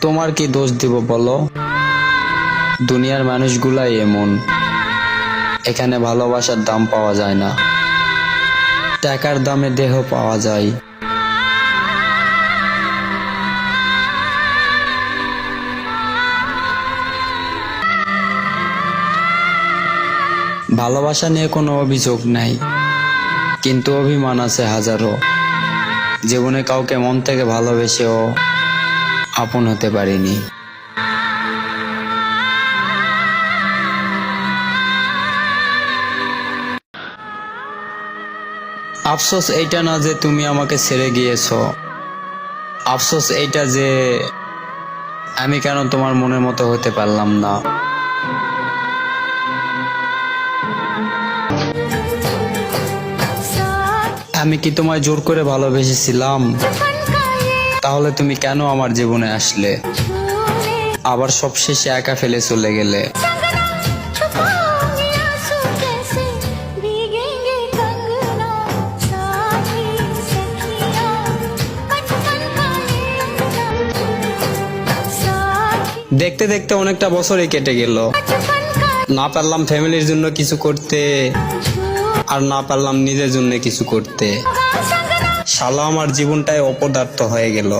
তোমার কি দোষ দিব বলো? দুনিয়ার মানুষগুলাই এমন। এখানে ভালোবাসার দাম পাওয়া যায় না। টাকার দামে দেহ পাওয়া যায়। ভালোবাসা নিয়ে কোনো অভিযোগ নাই। কিন্তু অভিমান আছে হাজারো। জীবনে কাউকে মন থেকে ভালোবেসেও আপন হতে পারিনি। আফসোস এইটা না যে তুমি আমাকে ছেড়ে গিয়েছো। আফসোস এইটা যে আমি কেন তোমার মনের মতো হতে পারলাম না। আমি কি তোমায় জোর করে ভালোবেসেছিলাম? তাহলে তুমি কেন আমার জীবনে আসলে? আবার সব শেষে একা ফেলে চলে গেলে। দেখতে দেখতে অনেকটা বছরই কেটে গেল। না পারলাম ফ্যামিলির জন্য কিছু করতে, আর না পারলাম নিজের জন্য কিছু করতে। শালা আমার জীবনটাই অপদার্থ হয়ে গেল।